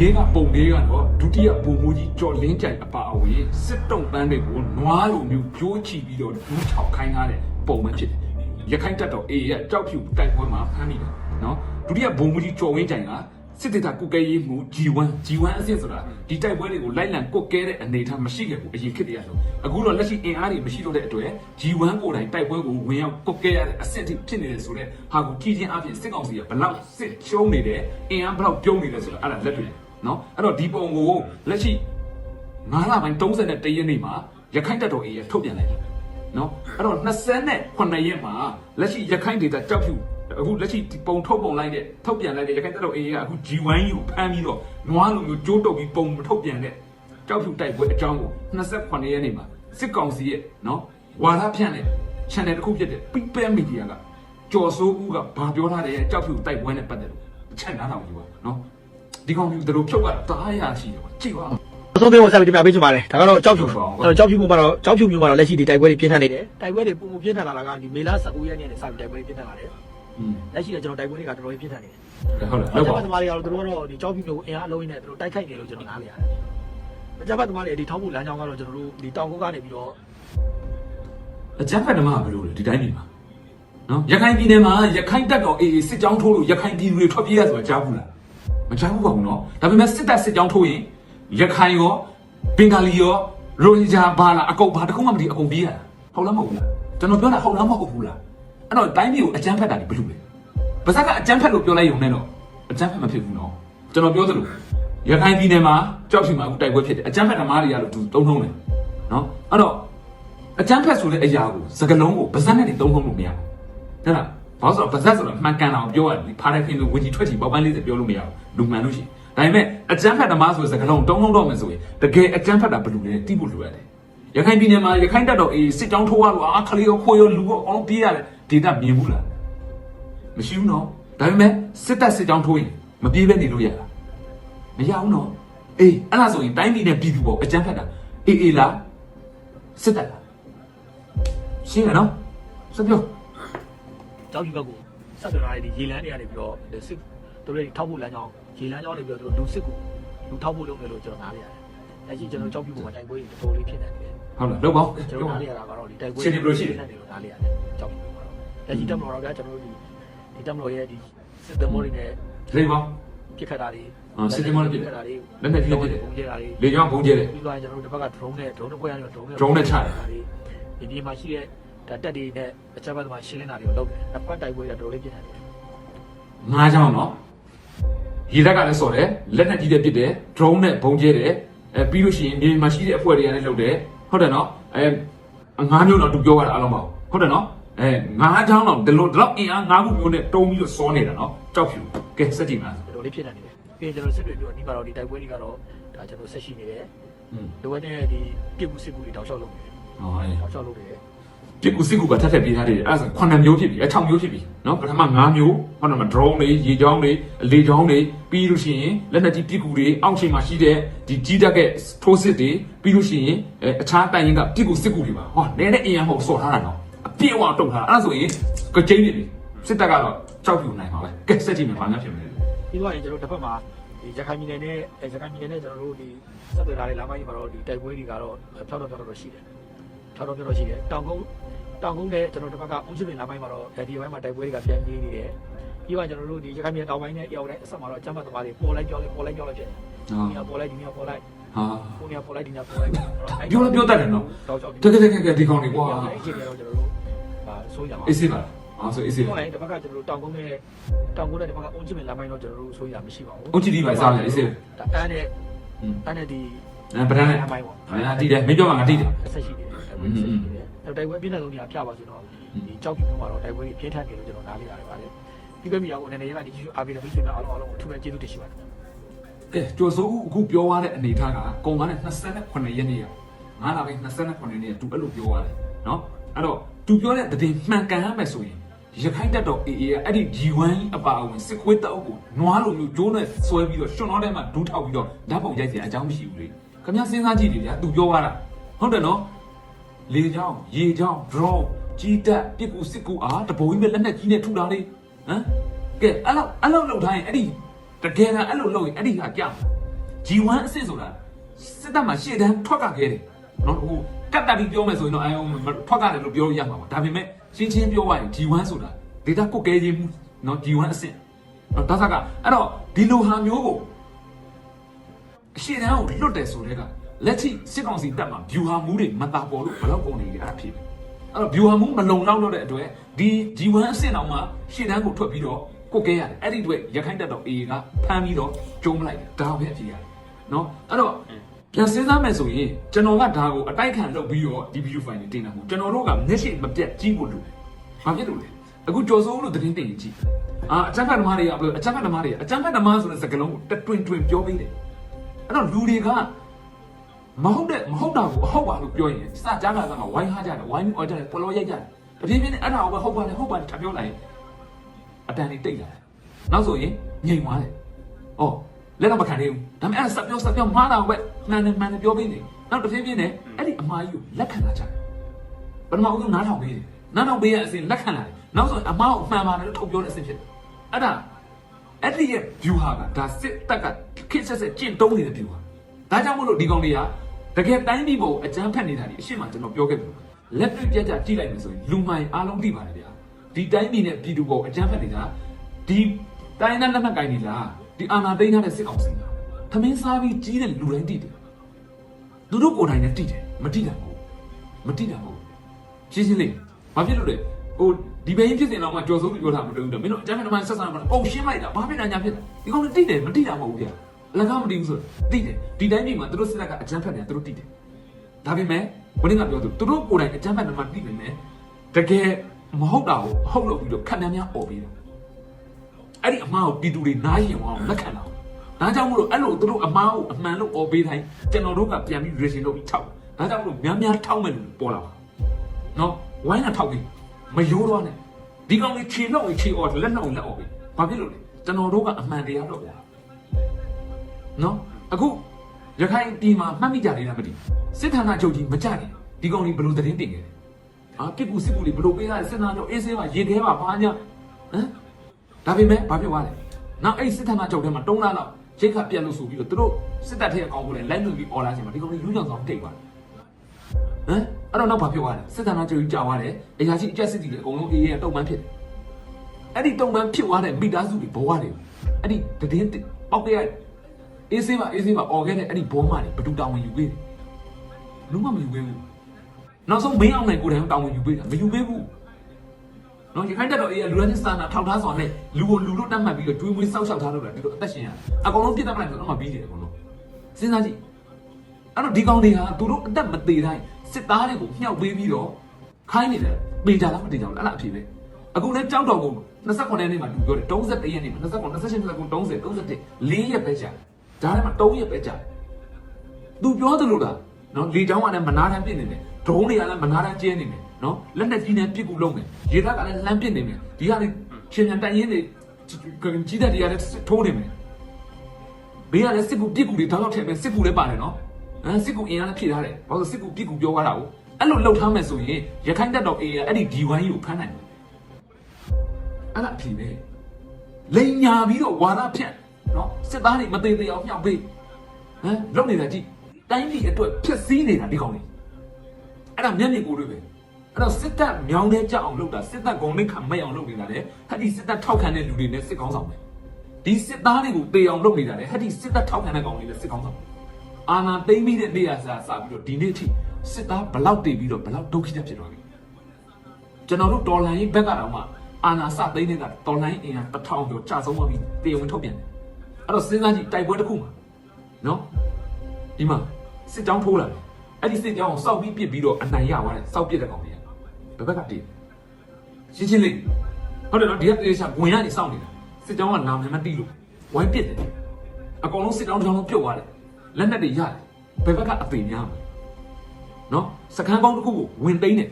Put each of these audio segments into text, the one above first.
ဘေးကပုံလေးကတော့ဒုတိယပုံမူကြီးကျော်လင်းကြိုင်အပါအဝင်စစ်တုံးတန်းတွေကိုနွားလိုမျိုးကြိုးချီပြီးတော့ဒူးချောက်ခိုင်းထားတဲ့ပုံပဲဖြစ်တယ်ရခိုင်တပ်တော်အေရဲ့ကြောက်ဖြူတိုက်ပွဲမှာဖမ်းမိတယ်နော်ဒုတိယပုံမူကြီးကျော်ဝင်းကြိုင်ကစစ်တေတာကုကဲရေးမှု G1 G1 အစစ်ဆိုတာဒီတိုက်ပွဲတွေကိုလိုက်လံကုတ်ကဲတဲ့အနေအထားမရှိခဲ့ဘူးအရင်ခေတ်တည်းကဆိုအခုတော့လက်ရှိအင်အားတွေမရှိတော့တဲ့အတွက် G1 ကိုယ်တိုင်တိုက်ပွဲကိုဝင်ရောက်ကုတ်ကဲရတဲ့အဆင့်ထိဖြစ်နေတယ်ဆိုတော့ဟာကိုကြည်ချင်းအပြင်စစ်ကောင်စီကဘလောက်စစ်ချုံးနေတယ်အင်အားဘလောက်ပြုံးနေတယ်ဆိုတော့အဲ့ဒါလက်တွေ့ နော်အဲ့တော့ဒီပုံကိုလက်ရှိ9လပိုင်း31ရက်နေ့မှာရခိုင်တပ်တော်အေးရထုတ်ပြန်လိုက်တယ်နော်အဲ့တော့29ရက်မှာလက်ရှိရခိုင်ဒေသကြောက်ဖြူအခုလက်ရှိဒီပုံထုတ်ပုံလိုက်တဲ့ထုတ်ပြန်လိုက်တဲ့ရခိုင်တပ်တော်အေးကအခု G1 ကိုဖမ်းပြီးတော့နွားလိုမျိုးကြိုးတုပ်ပြီးပုံမထုတ်ပြန်တဲ့ကြောက်ဖြူတိုက်ပွဲအကြောင်းကို29ရက်နေ့မှာစစ်ကောင်စီရဲ့နော်ဝါဒဖြန့်တဲ့ channel တစ်ခုဖြစ်တဲ့ People Media ကကြော်စိုးဦးကဘာပြောထားတယ်ကြောက်ဖြူတိုက်ပွဲနဲ့ပတ်သက်လို့အချက်နားထောင်ကြည့်ပါနော် ဒီကောင်မျိုးတို့ဖြုတ်ကတားရရှိတယ်ကွာကြည့်ပါအဆုံးသေးကိုဆက်ပြီးတင်ပြပေးချင်ပါတယ်ဒါကတော့ကြောက်ဖြူဟုတ်ပါဘူးအဲ့တော့ကြောက်ဖြူမျိုးမှာတော့ကြောက်ဖြူမျိုးမှာတော့လက်ရှိဒီတိုက်ပွဲတွေပြင်းထန်နေတယ်တိုက်ပွဲတွေပုံပုံပြင်းထန်လာတာကဒီမေလ19ရက်နေ့နဲ့စပြီးတိုက်ပွဲတွေပြင်းထန်လာတယ်อืมလက်ရှိကကျွန်တော်တိုက်ပွဲတွေကတော်တော်ကြီးပြင်းထန်နေတယ်ဟုတ်တယ်အဟုတ်ကြပါမ်းဖက်သမားတွေကတော့သူတို့ကတော့ဒီကြောက်ဖြူမျိုးကိုအင်အားအလုံးကြီးနဲ့သူတို့တိုက်ခိုက်နေလို့ကျွန်တော်နားလေရတယ်အကြမ်းဖက်သမားတွေဒီထောက်ဖို့လမ်းကြောင်းကတော့ကျွန်တော်တို့ဒီတောင်ကုန်းကနေပြီးတော့အကြမ်းဖက်ဓမ္မကဘယ်လိုလဲဒီတိုင်းပြည်မှာနော်ရခိုင်ပြည်နယ်မှာရခိုင်တပ်တော်အေးစစ်ကြောင်းထိုးလို့ရခိုင်ပြည်သူတွေထွက်ပြေးရဆိုတာကြားဘူးလား မကြားဘူးပါဘူးနော်ဒါပေမဲ့စစ်တပ်စစ်ကြောင်းထိုးရင်ရခိုင်ရောဘင်္ဂလီရောရိုဟင်ဂျာဘာလားအကုန်ဘာတစ်ခုမှမသိအကုန်ပြေးရတာဟုတ်လားမဟုတ်ဘူးလားကျွန်တော်ပြောတာဟုတ်လားမဟုတ်ဘူးလားအဲ့တော့တိုင်းပြည်ကိုအကြမ်းဖက်တာဒီဘယ်လိုလဲပါဇက်ကအကြမ်းဖက်လို့ပြောလိုက်ရုံနဲ့တော့အကြမ်းဖက်မဖြစ်ဘူးနော်ကျွန်တော်ပြောသလိုရခိုင်ပြည်နယ်မှာကြောက်ရှိမှာအခုတိုက်ပွဲဖြစ်တယ်အကြမ်းဖက်ဓမ္မတွေရလို့သူတုံးထုံးတယ်နော်အဲ့တော့အကျန်းဖက်ဆိုတဲ့အရာကိုစကလုံးကိုဗဇက်နဲ့နေသုံးလုံးလို့မရဘူး။ဟုတ်လား။ဘာလို့ဆိုတော့ဗဇက်ဆိုတော့မှန်ကန်အောင်ပြောရတယ်။ဖားတဲ့ခင်လို့ဝင်ကြီးထွက်ချီပေါက်ပန်း40ပြောလို့မရဘူး။ လူမှန်လို့ရှိရင်။ဒါပေမဲ့အကျန်းဖက်သမားဆိုတဲ့စကလုံးတုံးလုံးတော့မယ်ဆိုရင်တကယ်အကျန်းဖက်တာဘယ်လိုလဲတိဖို့လိုရတယ်။ရခိုင်ပြည်နယ်မှာရခိုင်တပ်တော်အေးစစ်ကြောင်းထိုးရလို့အာခလေးရောခိုးရောလူရောအောင်ပြေးရတယ်ဒေတာမြင်ဘူးလား။မရှိဘူးနော်။ဒါပေမဲ့စစ်တပ်စစ်ကြောင်းထိုးရင်မပြေးပဲနေလို့ရလား။မရဘူးနော်။အေးအဲ့ဒါဆိုရင်တိုင်းပြည်နဲ့ပြည်သူပေါ်အကျန်းဖက်တာအေးအေးလားစစ်တပ်လားရှင်းရနော်စပြောကြောက်ဖြူဘက်ကိုဆက်သွယ်ထားတဲ့ဒီရေလန်းတွေကနေပြီးတော့ဒီစစ်သူတို့တွေထောက်ဖို့လမ်းကြောင်း ရေလမ်းကြောင်းတွေပြီးတော့သူတို့လူစစ်ကိုလူထောက်ဖို့လုပ်နေလို့ကျွန်တော်နားလေရတယ်လက်ရှိကျွန်တော်ကြောက်ဖြူပေါ်မှာတိုက်ပွဲတွေတော်တော်လေးဖြစ်နေတယ်ဟုတ်လားလောက်ပါကျွန်တော်နားလေရတာကတော့ဒီတိုက်ပွဲရှင်းနေလို့ရှိတယ်နေလို့နားလေရတယ်ကြောက်ဖြူပေါ်မှာတော့လက်ရှိတက်မတော်တော့ဗျာကျွန်တော်တို့ဒီဒီတက်မတော်ရဲ့ဒီစစ်တမောတွေနဲ့လိမ့်ပါပြစ်ခတ်တာတွေအာစစ်တမောတွေပြစ်ခတ်တာတွေလက်နဲ့ပြစ်တယ်ပုံကျတာတွေလေကြောင်းဘုံကျဲတယ်ပြီးတော့ကျွန်တော်တို့တစ်ဘက်က drone နဲ့ drone တစ်ခွဲရတော့ drone နဲ့ drone နဲ့ချတယ်ဒီဒီမှာရှိတဲ့ဒါတက်တွေနဲ့အချက်ဘက်မှာရှင်းလင်းတာတွေကိုလုပ်တယ်။တစ်ဖက်တိုက်ပွဲတွေတော်တော်လေးပြင်းထန်တယ်ငါးချောင်းနော် ရေတက်ကလည်းစော်တယ်လက်နဲ့ကြီးတဲ့ပြစ်တယ် drone နဲ့ဘုံကျဲတယ်အဲပြီးလို့ရှိရင်မြေမှာရှိတဲ့အဖွဲ့တွေကလည်းလုပ်တယ်ဟုတ်တယ်နော်အဲငါးမျိုးတော့သူပြောရတာအားလုံးပါဟုတ်တယ်နော်အဲငါးချောင်းတော့ဒီလိုဒီလောက်အင်အားငါးခုမျိုးနဲ့တုံးပြီးတော့စောနေတာနော်ကြောက်ဖြူကဲစက်ကြည့်ပါ။တော်တော်လေးပြင်းထန်နေတယ်။ပြီးရင်ကျွန်တော်စစ်တွေပြောဒီမှာတော့ဒီတိုက်ပွဲတွေကတော့ဒါကျွန်တော်ဆက်ရှိနေတယ်อืม။ဒီဝက်နဲ့ဒီပြစ်ကူစစ်ကူတွေတောက်လျှောက်လုပ်နေတယ်ဟောအဲ။တောက်လျှောက်လုပ်နေတယ် ပြစ်ကူစစ်ကူကထပ်ထပ်ပြေးထားတယ်အဲ့ဒါဆို9မျိုးဖြစ်ပြီအဲ6မျိုးဖြစ်ပြီနော်ပထမ9မျိုးဟုတ်တယ်မ drone တွေရေချောင်းတွေလေချောင်းတွေပြီးလို့ရှိရင်လက်နက်ကြီးပြစ်ကူတွေအောက်ချိန်မှာရှိတဲ့ဒီကြီးတက်ကထိုးစစ်တွေပြီးလို့ရှိရင်အဲအခြားတိုင်ရင်ကပြစ်ကူစစ်ကူတွေပါဟောနဲတဲ့အင်အားဟုတ်စော်ထားတာနော်အပြည့်အဝတုတ်ထားတာအဲ့ဒါဆိုရင်ကကြိန်းနေပြီစစ်တပ်ကတော့ကြောက်ပြူနိုင်ပါပဲကဲစက်ကြည့်မယ်ဘာများဖြစ်မလဲ။ပြီးတော့ရင်ကျွန်တော်တစ်ဖက်မှာဒီရခိုင်ပြည်နယ်နဲ့အဲရခိုင်ပြည်နယ်နဲ့ကျွန်တော်တို့ဒီဆက်သွယ်ထားတဲ့လမ်းပိုင်းတွေမှာတော့ဒီတိုက်ပွဲတွေကတော့ဖြောက်တော့ဖြောက်တော့ရှိတယ်။ ဖြောက်တော့ဖြောက်တော့ရှိတယ်။တောင်ကုန်းတောင်ကုန်းနဲ့ကျွန်တော်တစ်ဖက်ကအုံးချစ်ပင်လမ်းပိုင်းမှာတော့ဒီဘက်မှာတိုက်ပွဲတွေကပြန်ပြေးနေတယ်။ပြီးတော့ကျွန်တော်တို့ဒီရခိုင်ပြည်နယ်တောင်ပိုင်းနဲ့ရောက်တဲ့အဆက်မှာတော့ကျမ်းမာသမားတွေပေါ်လိုက်ကြောက်လိုက်ပေါ်လိုက်ကြောက်လိုက်ဖြစ်တယ်။ဟာဒီကပေါ်လိုက်ဒီကပေါ်လိုက်ဟာကိုနေပေါ်လိုက်ဒီကပေါ်လိုက်ပြောလို့ပြောတတ်တယ်နော်တောက်ချောက်တကယ်တကယ်တကယ်ဒီကောင်တွေကွာအဲ့ဒီကတော့ကျွန်တော်တို့ဟာဆိုးရပါအေးစစ်ပါအော်ဆိုအေးစစ်ဒီပါမှာလည်းတစ်ဖက်ကကျွန်တော်တို့တောင်ကုန်းနဲ့တောင်ကုန်းနဲ့ဒီဘက်ကအုံးချစ်ပင်လမ်းပိုင်းတော့ကျွန်တော်တို့ဆိုးရမရှိပါဘူးအုတ်ချီဒီပါစားတယ်အေးစစ်ဒါအဲ့နဲ့อืมအဲ့နဲ့ဒီအဲပဒန်းနဲ့လမ်းပိုင်းပေါ့ငါတီးတယ်မင်းပြောမှာငါတီးတယ်ဆက်ရှိတယ် တိုက်ပွဲဖြစ်နေတယ်။အဲတိုက်ပွဲပြင်းထန်ဆုံးနေရာပြပါဆိုတော့ဒီကြောက်ကြီးမျိုးမှာတော့တိုက်ပွဲပြင်းထန်တယ်လို့ကျွန်တော်နားလည်ရတယ်ပါတယ်။ဒီဘက်မြောက်ကိုအနေနဲ့ရတာဒီအားပေးတဲ့ပြည်သူများအားလုံးအားလုံးအထူးပဲကျေးဇူးတင်ရှိပါတယ်။ကဲကျော်စိုးအခုပြောရတဲ့အနေထားကကုံကနဲ့28ရက်နေ့ရငါလာပဲ28ရက်နေ့တူအဲ့လိုပြောရတယ်နော်။အဲ့တော့သူပြောတဲ့တည်မှန်ကန်ရမယ်ဆိုရင်ရခိုင်တပ်တော် AA ကအဲ့ဒီ G1 အပါအဝင်စစ်ခွေးတပ်အုပ်ကိုနွားလိုမျိုးကျိုးနဲ့ဆွဲပြီးတော့ရှင်တော်ထဲမှာဒူးထောက်ပြီးတော့ဓာတ်ပုံရိုက်စရာအကြောင်းမရှိဘူးလေ။ခင်ဗျစဉ်းစားကြည့်လေဗျာသူပြောရတာဟုတ်တယ်နော် လေချောင်းရေချောင်း drone ကြီးတက်ပြစ်ကူစစ်ကူအားတပုံကြီးပဲလက်နက်ကြီးနဲ့ထုတာလေဟမ်ကဲအဲ့လောက်အဲ့လောက်လောက်ထားရင်အဲ့ဒီတကယ်တမ်းအဲ့လိုလုပ်ရင်အဲ့ဒီဟာကြောက်ဟ G1 အဆင့်ဆိုတာစစ်တပ်မှာရှေ့တန်းထွက်ကခဲ့တယ်နော်ဟိုကတ်တက်ပြီးပြောမယ်ဆိုရင်တော့အဲထွက်ကတယ်လို့ပြောလို့ရမှာပါဒါပေမဲ့ရှင်းချင်းပြောရရင် G1 ဆိုတာဒေတာကုတ်ကဲခြင်းမှုနော် G1 အဆင့်နော်ဒါစကအဲ့တော့ဒီလိုဟာမျိုးကိုအရှေ့တန်းကိုလွတ်တယ်ဆိုတဲ့က လက်ချိစစ်ကောင်စီတပ်မှာ view ဟာမူးတွေမတာပေါ်လို့ဘယ်တော့ကုန်နေလဲအဲ့ဒါဖြစ်တယ်အဲ့တော့ view ဟာမူးမလုံလောက်တော့တဲ့အတွက်ဒီ G1 အဆင့်အောင်မှာရှေ့တန်းကိုထွက်ပြီးတော့ကိုကဲရတယ်အဲ့ဒီအတွက်ရခိုင်တပ်တော် AA ကဖမ်းပြီးတော့ကျုံးလိုက်တယ်ဒါပဲအဖြစ်ရတယ်နော်အဲ့တော့ပြန်စဉ်းစားမယ်ဆိုရင်ကျွန်တော်ကဒါကိုအတိုက်ခံလုပ်ပြီးတော့ဒီ video file တွေတင်တာမဟုတ်ကျွန်တော်တို့ကမျက်စိမပြတ်ကြီးဖို့လိုတယ်ဘာဖြစ်လို့လဲအခုကြော်စိုးလို့သတင်းတင်ကြည့်အာအချမ်းဖတ်သမားတွေကဘယ်လိုအချမ်းဖတ်သမားတွေအချမ်းဖတ်သမားဆိုတဲ့စကားလုံးကိုတွင်တွင်ပြောပေးတယ်အဲ့တော့လူတွေက မဟုတ်တဲ့မဟုတ်တာကိုအဟုတ်ပါလို့ပြောရင်စကြားကစားမှာဝိုင်းဟားကြတယ်ဝိုင်းပြီးအော်ကြတယ်ပလောရိုက်ကြတယ်တဖြည်းဖြည်းနဲ့အဲ့ဒါကိုပဲဟုတ်ပါတယ်ဟုတ်ပါတယ်ထပ်ပြောလိုက်ရင်အတန်လေးတိတ်လာတယ်နောက်ဆိုရင်ငြိမ်သွားတယ်ဩလက်တော့မခံသေးဘူးဒါပေမဲ့အဲ့ဒါဆက်ပြောဆက်ပြောမှားတာပဲမှန်တယ်မှန်တယ်ပြောပေးနေနောက်တဖြည်းဖြည်းနဲ့အဲ့ဒီအမှားကြီးကိုလက်ခံလာကြတယ်ပထမဦးဆုံးနားထောင်ပေးတယ်နားထောင်ပေးရအစဉ်လက်ခံလာတယ်နောက်ဆိုအမှားကိုမှန်ပါတယ်လို့ထုတ်ပြောတဲ့အစဉ်ဖြစ်တယ်အဲ့ဒါအဲ့ဒီရဲ့ view ဟာကဒါစစ်တက်ကခစ်ဆက်ဆက်ကျင့်တုံးနေတဲ့ view ဟာဒါကြောင့်မို့လို့ဒီကောင်တွေက တကယ်တိုင်းပြည်ပေါ်အကြမ်းဖက်နေတာဒီအရှိမကျွန်တော်ပြောခဲ့တယ်လက်တွေ့ပြကြကြည့်လိုက်မယ်ဆိုရင်လူမိုင်အားလုံးသိပါတယ်ဗျာဒီတိုင်းပြည်နဲ့ပြည်သူပေါ်အကြမ်းဖက်နေတာဒီတိုင်းနဲ့လက်နက်ကင်နေလားဒီအာဏာသိမ်းထားတဲ့စစ်ကောင်စီလားသမင်းစားပြီးကြီးတဲ့လူတိုင်းသိတယ်သူတို့ကိုယ်တိုင်လည်းသိတယ်မသိတာမဟုတ်မသိတာမဟုတ်ရှင်းရှင်းလေးဘာဖြစ်လို့လဲဟိုဒီဘင်းဖြစ်စင်တော့မှကြော်စိုးပြီးပြောတာမတူဘူးတော့မင်းတို့အကြမ်းဖက်သမားဆက်ဆံမှာပုံရှင်းလိုက်တာဘာဖြစ်တာညာဖြစ်တာဒီကောင်လည်းသိတယ်မသိတာမဟုတ်ဘူးဗျာ အလကားမသိဘူးဆိုသိတယ်ဒီတိုင်းပြည်မှာသူတို့စစ်တပ်ကအကြမ်းဖက်နေတာသူတို့သိတယ်ဒါပေမဲ့ဘယ်နည်းကပြောသူသူတို့ကိုယ်တိုင်အကြမ်းဖက်သမားသိနေတယ်တကယ်မဟုတ်တာကိုဟုတ်လို့ပြီးတော့ခံနှမ်းများអော်ပြီးတယ်အဲ့ဒီအမှားကိုပြည်သူတွေနားရင်အောင်လက်ခံတာဒါကြောင့်မို့လို့အဲ့လိုသူတို့အမှားကိုအမှန်လို့អော်ပေးတိုင်းကျွန်တော်တို့ကပြန်ပြီး reason လုပ်ပြီးထောက်ဒါကြောင့်မို့လို့များများထောက်မယ်လို့ပေါ်လာပါနော်ဝိုင်းတာထောက်ပြီးမယိုးတော့နဲ့ဒီကောင်ကြီးခြေလောက်ရင်ခြေអော်လက်လောက်ရင်လက်អော်ပြီးဘာဖြစ်လို့လဲကျွန်တော်တို့ကအမှန်တရားတော့ဗျာ နော်အခုရခိုင်ပြည်မှာမှတ်မိကြတယ်လားမသိဘူးစစ်ဌာနချုပ်ကြီးမကြတယ်ဒီကောင်ကြီးဘယ်လိုသတင်းတင်ခဲ့လဲအာပြစ်ကူစစ်ကူတွေဘယ်လိုပေးတာလဲစစ်ဌာနချုပ်အေးဆေးပါရေခဲပါဘာညာဟမ်ဒါပေမဲ့ဘာဖြစ်သွားလဲနောက်အဲ့စစ်ဌာနချုပ်ထဲမှာတုံးလာတော့ရိတ်ခတ်ပြက်လို့ဆိုပြီးတော့သူတို့စစ်တပ်ထဲအကောင်ကိုလည်းလိုက်လို့ပြီးអော်လာချိန်မှာဒီကောင်ကြီးလူကြောင်ဆောင်တိတ်သွားတယ်ဟမ်အဲ့တော့နောက်ဘာဖြစ်သွားလဲစစ်ဌာနချုပ်ကြီးကြာသွားတယ်အရာရှိအကျက်စစ်တီတွေအကုန်လုံးအေးရဲတုံမှန်းဖြစ်တယ်အဲ့ဒီတုံမှန်းဖြစ်သွားတဲ့မိသားစုတွေဘဝတွေအဲ့ဒီတည်င်းပေါက်ကြရ အေးဆေးပါအေးဆေးပါអော်ခဲ့တဲ့အဲ့ဒီဘောမတွေဘယ်သူတောင်းဝင်ယူပေးတယ်လူမှမယူပေးဘူးနောက်ဆုံးမင်းအောင်နိုင်ကိုယ်တိုင်တောင်းဝင်ယူပေးတာမယူပေးဘူးနော်ရခိုင်တက်တော့အေးလူရင်းစတာနာထောက်ထားဆောင်နဲ့လူကိုလူလို့တတ်မှတ်ပြီးတော့တွေးမွေးစောက်ရှောက်ထားလို့လည်းဒီလိုအသက်ရှင်ရအကောင်လုံးပြစ်တတ်မှတ်ဆိုတော့မှပြီးတယ်အကောင်လုံးစဉ်းစားကြည့်အဲ့တော့ဒီကောင်တွေဟာသူတို့အသက်မသေးတိုင်းစစ်သားတွေကိုမြှောက်ပေးပြီးတော့ခိုင်းနေတယ်ပေကြလားမတေကြဘူးအဲ့လားအဖြစ်ပဲအခုလည်းကြောက်တော်ကုန်29ရက်နေ့မှာသူပြောတယ်31ရက်နေ့မှာ29 28 29 30 31လေးရက်ပဲကြာ ဒါထဲမှာ3ရက်ပဲကြာသူပြောသလိုလားနော်လေချောင်းကလည်းမနာတမ်းပြစ်နေတယ်ဒရုန်းတွေကလည်းမနာတမ်းကျဲနေတယ်နော်လက်နဲ့ကြီးနဲ့ပြစ်ကူလုံးမယ်ရေတပ်ကလည်းလှမ်းပစ်နေမယ်ဒီကလည်းချင်းမြန်တိုင်ရင်တွေကြီးတဲ့တွေကလည်းထိုးနေမယ်ဘေးကလည်းစစ်ကူပြစ်ကူတွေတောက်တောက်ထည့်မယ်စစ်ကူလည်းပါတယ်နော်အဲစစ်ကူအင်အားလည်းဖြည့်ထားတယ်ဘာလို့စစ်ကူပြစ်ကူပြောသွားတာကိုအဲ့လိုလှုပ်ထားမယ်ဆိုရင်ရခိုင်တပ်တော် AA အဲ့ဒီ D1 ကြီးကိုဖမ်းနိုင်တယ်အဲ့ဒါအဖြစ်ပဲလိန်ညာပြီးတော့ဝါဒဖြန့် နော်စစ်သားတွေမသေးသေးအောင်မြှောက်ပေးဟမ်လုံနေတာကြည့်တိုင်းပြည်အတွက်ဖြစ်စည်းနေတာဒီကောင်လေးအဲ့ဒါမျက်မြင်ကိုယ်တွေပဲအဲ့တော့စစ်တပ်မြောင်းတဲ့ကြောက်အောင်လုပ်တာစစ်တပ်ဂုံနဲ့ခံမဲ့အောင်လုပ်နေတာလေဟာဒီစစ်တပ်ထောက်ခံတဲ့လူတွေနဲ့စစ်ကောင်းဆောင်ပဲဒီစစ်သားတွေကိုတေအောင်လုပ်နေတာလေဟာဒီစစ်တပ်ထောက်ခံတဲ့ကောင်တွေနဲ့စစ်ကောင်းဆောင်အာနာသိမ့်ပြီးတဲ့နေရာစားစပြီးတော့ဒီနေ့အထိစစ်သားဘလောက်တည်ပြီးတော့ဘလောက်ဒုက္ခိတဖြစ်သွားပြီကျွန်တော်တို့တော်လန်ရေးဘက်ကတော့မှအာနာစသိမ့်နေတာတော်လန်ရေးအင်အားတစ်ထောင်ကျော်ကြာဆုံးသွားပြီတေဝင်ထုတ်ပြန်တယ် အဲ့တော့စဉ်းစားကြည့်တိုက်ပွဲတစ်ခုမှာနော်ဒီမှာစစ်ကြောင်းထိုးလာတယ်အဲ့ဒီစစ်ကြောင်းကိုစောက်ပြီးပစ်ပြီးတော့အနိုင်ရသွားတယ်စောက်ပစ်တဲ့ကောင်တွေကဘယ်ဘက်ကတည်ရှင်းရှင်းလေးဟုတ်တယ်နော်ဒီကတေးချဝင်ရနေစောင့်နေတာစစ်ကြောင်းကနာမည်မသိလို့ဝိုင်းပစ်တယ်အကောင်လုံးစစ်ကြောင်းတစ်ကြောင်းလုံးပြုတ်သွားတယ်လက်နက်တွေရတယ်ဘယ်ဘက်ကအပေများမှာနော်စကန်းပေါင်းတစ်ခုကိုဝင်သိမ်းတယ်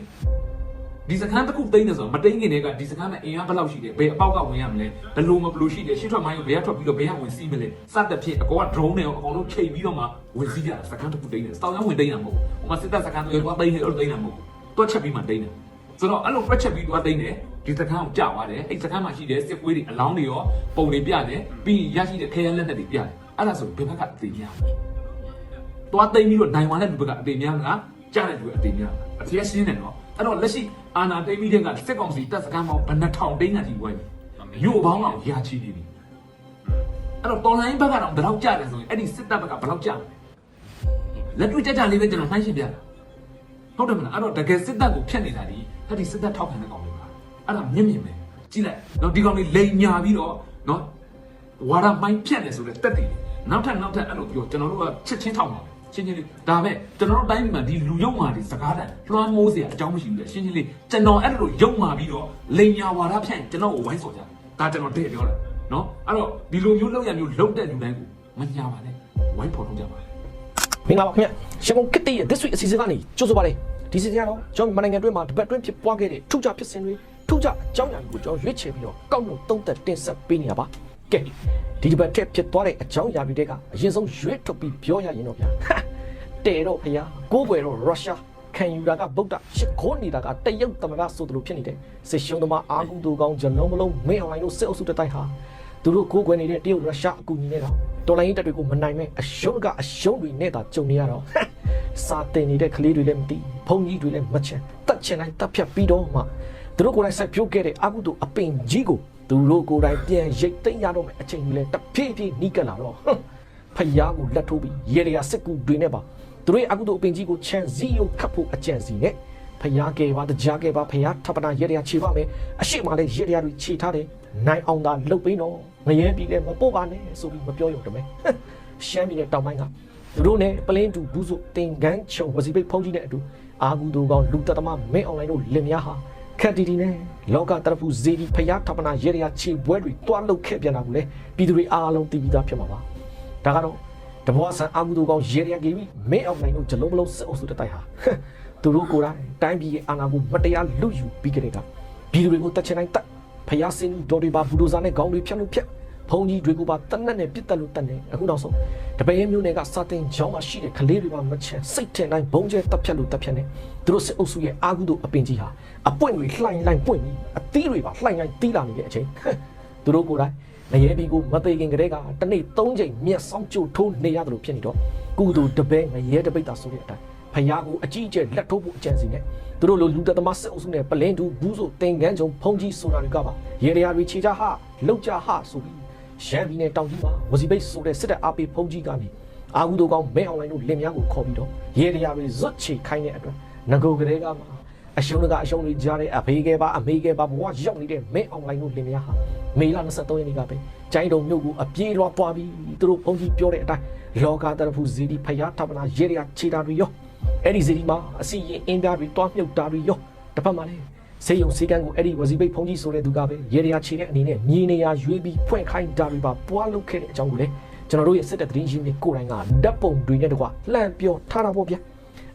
ဒီစကန်းတစ်ခုသိမ်းတယ်ဆိုတော့မသိမ်းခင်တည်းကဒီစကန်းမှာအင်အားဘယ်လောက်ရှိတယ်ဘယ်အပေါက်ကဝင်ရမလဲဘယ်လိုမဘယ်လိုရှိတယ်ရှစ်ထွက်မိုင်းကိုဘယ်ကထွက်ပြီးတော့ဘယ်ကဝင်စီးမလဲစတဲ့ဖြစ်အကောက drone နဲ့အကောင်လုံးချိန်ပြီးတော့မှဝင်စီးကြတာစကန်းတစ်ခုသိမ်းတယ်စောင်းရောင်းဝင်သိမ်းတာမဟုတ်ဘူးဟိုမှာစစ်တပ်စကန်းတွေတော့သိမ်းတယ်အဲ့လိုသိမ်းတာမဟုတ်ဘူးတွက်ချက်ပြီးမှသိမ်းတယ်ဆိုတော့အဲ့လိုတွက်ချက်ပြီးတော့သိမ်းတယ်ဒီစကန်းကိုကြာသွားတယ်အဲ့စကန်းမှာရှိတဲ့စစ်ကွေးတွေအလောင်းတွေရောပုံတွေပြတယ်ပြီးရင်ရရှိတဲ့ခဲရလက်နက်တွေပြတယ်အဲ့ဒါဆိုဘယ်ဘက်ကအသေးများလဲသွားသိမ့်ပြီးတော့နိုင်ဝါတဲ့လူဘက်ကအသေးများမလားကြားတဲ့လူကအသေးများမလားအသေးရှင်းတယ်နော် အဲ့တော့လက်ရှိအာနာသိမ့်ပြီးတဲ့ကစစ်ကောင်စီတပ်စခန်းပေါင်းဘယ်နှထောင်တိန်းကကြီးဝိုင်းညို့ပေါင်းအောင်ရာချီနေပြီအဲ့တော့တော်လိုင်းဘက်ကတော့ဘယ်လောက်ကြတယ်ဆိုရင်အဲ့ဒီစစ်တပ်ဘက်ကဘယ်လောက်ကြလဲလက်တွေ့ကြကြလေးပဲကျွန်တော်နှိုင်းရှင်းပြတာဟုတ်တယ်မလားအဲ့တော့တကယ်စစ်တပ်ကိုဖျက်နေတာဒီအဲ့ဒီစစ်တပ်ထောက်ခံတဲ့ကောင်တွေပါအဲ့ဒါမြင့်မြင့်ပဲကြည့်လိုက်နော်ဒီကောင်တွေလိန်ညာပြီးတော့နော်ဝါရမိုင်းဖြတ်တယ်ဆိုတဲ့တက်တည်နောက်ထပ်နောက်ထပ်အဲ့လိုပြောကျွန်တော်တို့ကချက်ချင်းထောက်ပါ ပဲချင်းချင်းလေးဒါပဲကျွန်တော်တို့တိုင်းပြည်မှာဒီလူယုံမာတွေစကားတန်လွှမ်းမိုးစရာအကြောင်းမရှိဘူးလေရှင်းချင်းလေးကျွန်တော်အဲ့လိုယုံမာပြီးတော့လိန်ညာဝါရဖြန့်ကျွန်တော်ကိုဝိုင်းစော်ကြဒါကျွန်တော်တည့်ပြောတာနော်အဲ့တော့ဒီလိုမျိုးလောက်ရမျိုးလုံတဲ့လူတိုင်းကိုမညာပါနဲ့ဝိုင်းဖော်ထုတ်ကြပါလေမင်္ဂလာပါခင်ဗျရန်ကုန်ကစ်တီရဲ့ this week အစီအစဉ်ကနေကြိုဆိုပါရစေဒီစီစဉ်ကတော့ကျွန်တော်မြန်မာနိုင်ငံအတွင်းမှာတစ်ပတ်အတွင်းဖြစ်ပွားခဲ့တဲ့ထူးခြားဖြစ်စဉ်တွေထူးခြားအကြောင်းအရာတွေကိုကျွန်တော်ရွေးချယ်ပြီးတော့ကောက်လို့သုံးသက်တင်ဆက်ပေးနေတာပါ ကဲဒီတစ်ပတ်ထက်ဖြစ်သွားတဲ့အကြောင်းအရာတွေကအရင်ဆုံးရွေးထုတ်ပြီးပြောရရင်တော့ဗျာဟာတဲတော့ဖျားကိုးကွယ်တော့ရုရှားခံယူတာကဗုဒ္ဓရှစ်ခိုးနေတာကတရုတ်သမဂဆိုသလိုဖြစ်နေတဲ့စစ်ရှုံးသမားအာဂုတူကောင်ဂျလုံးမလုံးမင်းအွန်လိုင်းတို့စစ်အုပ်စုတစ်တိုက်ဟာသူတို့ကိုးကွယ်နေတဲ့တရုတ်ရုရှားအကူအညီနဲ့တော့တော်လိုင်းရေးတပ်တွေကိုမနိုင်မဲ့အရှုံးကအရှုံးတွေနဲ့သာကြုံနေရတော့စာတင်နေတဲ့ကလေးတွေလည်းမသိဘုံကြီးတွေလည်းမချင်တတ်ချင်တိုင်းတတ်ဖြတ်ပြီးတော့မှသူတို့ကိုယ်တိုင်ဆက်ဖြိုးခဲ့တဲ့အကုသိုလ်အပင်ကြီးကို သူတို့ကိုယ်တိုင်ပြန်ရိတ်သိမ်းရတော့မယ်အချိန်ကြီးလဲတဖြည်းဖြည်းနီးကပ်လာတော့ဟွန်းဖယားကိုလက်ထိုးပြီးရေရစစ်ကူတွေနဲ့ပါသူတို့ရဲ့အကုသိုလ်အပင်ကြီးကိုချန်စီယိုခတ်ဖို့အကြံစီနဲ့ဖယားကဲပါတကြားကဲပါဖယားထပ်ပနာရေရခြေပါမယ်အရှိမလည်းရေရတွေခြေထားတယ်နိုင်အောင်သာလှုပ်ပေးတော့ငရဲပြီးလဲမပို့ပါနဲ့ဆိုပြီးမပြောရုံတမဲဟမ်ရှမ်းပြည်နယ်တောင်ပိုင်းကသူတို့နဲ့ပလင်းတူဘူးစုတင်ကန်းချုံဝစီပိတ်ဖုံးကြီးနဲ့အတူအာဂူတူကောင်လူတက်သမားမင်းအွန်လိုင်းတို့လင်များဟာ ခက်တီတီနဲ့လောကတရဖူဇေဒီဖယားထပနာရေရချေပွဲတွေတွားလုတ်ခဲ့ပြန်တာကိုလေပြည်သူတွေအားလုံးသိပြီးသားဖြစ်မှာပါဒါကတော့တဘွားဆန်အာဂူတူကောင်ရေရကြီးပြီးမင်းအွန်လိုင်းတို့ဂျလုံးမလုံးစစ်အုပ်စုတစ်တိုက်ဟာသူတို့ကိုယ်တိုင်တိုင်းပြည်ရဲ့အာဏာကိုမတရားလွတ်ယူပြီးကြတဲ့ကပြည်သူတွေကိုတတ်ချင်တိုင်းတတ်ဖယားစင်းဒေါ်တွေပါဘူဒိုဇာနဲ့ခေါင်းတွေဖြတ်လို့ဖြတ် ဖုန်ကြီးတွေကိုပါတနက်နဲ့ပြစ်တက်လို့တက်နေအခုနောက်ဆုံးတပည့်မျိုးတွေကစာတင်ကြောင်းမှာရှိတဲ့ကလေးတွေပါမချင်စိတ်ထင်တိုင်းဘုံကျဲတက်ဖြတ်လို့တက်ဖြတ်နေသူတို့စစ်အုပ်စုရဲ့အာဟုတို့အပင်ကြီးဟာအပွင့်တွေလှိုင်းလှိုင်းပွင့်ပြီးအသီးတွေပါလှိုင်းလှိုင်းတီးလာနေတဲ့အချိန်သူတို့ကိုယ်တိုင်ငရဲပြီးကိုမသေးခင်ကတည်းကတနေ့၃ချိန်မျက်စောင်းကြိုထိုးနေရတယ်လို့ဖြစ်နေတော့ကုသိုလ်တပည့်ငရဲတပိတ်တာဆိုတဲ့အတိုင်းဖယားကိုအကြီးအကျယ်လက်ထိုးဖို့အကြံစီနဲ့သူတို့လိုလူသက်သမားစစ်အုပ်စုနဲ့ပလင်းတူဘူးဆိုတင်ကန်းကြုံဖုန်ကြီးဆိုတာတွေကပါရေရရာတွေခြေချဟာလောက်ကြဟာဆိုပြီး ရှမ်းပြည်နယ်တောင်ကြီးမှာဝစီပိတ်ဆိုတဲ့စစ်တပ်အားပေးဖုံးကြီးကနေအာဟုတို့ကောင်မဲအွန်လိုင်းတို့လင်များကိုခေါ်ပြီးတော့ရေရရာတွေဇွတ်ချေခိုင်းတဲ့အတွက်ငကိုကလေးကမှအရှုံးတကအရှုံးတွေကြားတဲ့အဖေးကဲပါအမေးကဲပါဘဝရောက်နေတဲ့မဲအွန်လိုင်းတို့လင်များဟာမေလ23ရက်နေ့ကပဲကျိုင်းတုံမြို့ကိုအပြေးလွှားသွားပြီးသူတို့ဖုံးကြီးပြောတဲ့အတိုင်းလောကတရဖူဇီဒီဖယားထပနာရေရရာခြေတာတွေရောအဲ့ဒီဇီဒီမှာအစီရင်အင်းသားတွေတွားမြုပ်တာတွေရောတစ်ဖက်မှာလည်း စေယုံစေကန်းကိုအဲ့ဒီဝစီပိတ်ဖုန်ကြီးဆိုတဲ့သူကပဲရေရရာခြေတဲ့အနေနဲ့မြေနေရာရွေးပြီးဖွင့်ခိုင်းတာတွေပါပွားလုပ်ခဲ့တဲ့အကြောင်းကိုလည်းကျွန်တော်တို့ရဲ့စစ်တပ်သတင်းရင်းမြစ်ကိုယ်တိုင်ကဓာတ်ပုံတွေနဲ့တကွလှမ်းပြောထားတာပေါ့ဗျာ